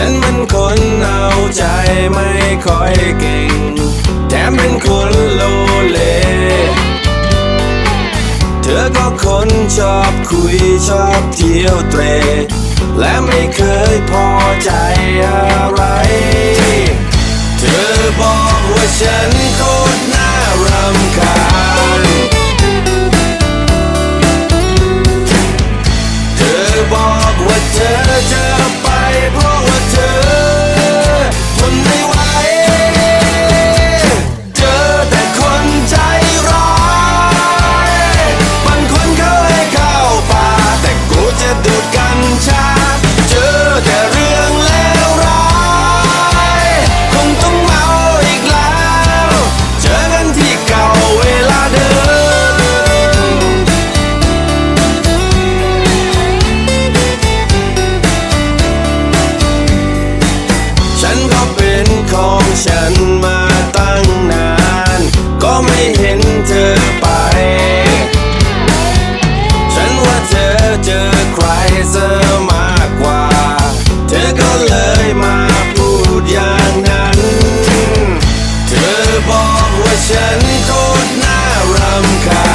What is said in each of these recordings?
ฉันเป็นคนเอาใจไม่ค่อยเก่ง แถมเป็นคนโลเลเธอก็คนชอบคุยชอบเที่ยวเตร และไม่เคยพอใจ ฉันมาตั้งนาน ก็ไม่เห็นเธอไป ฉันว่าเธอเจอใครซะมากกว่า เธอก็เลยมาพูดอย่างนั้น เธอบอกว่าฉันโคตรน่ารำคาญ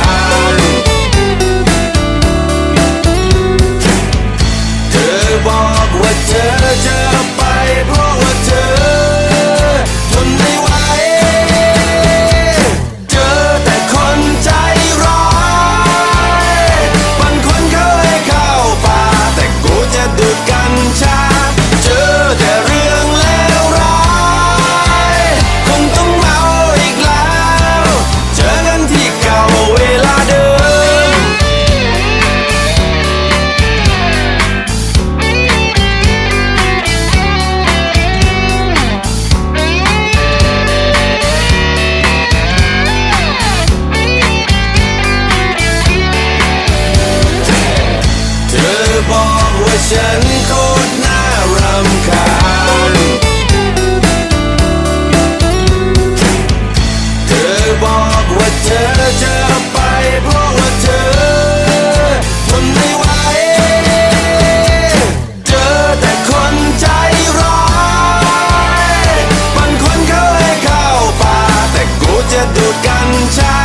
ว่าฉันโคตรน่ารำคาญเธอบอกว่าเธอจะไปเพราะว่าเธอทนไม่ไหวเจอแต่คนใจร้ายบางคนเคยเข้าป่าแต่กูจะดูดกัญชา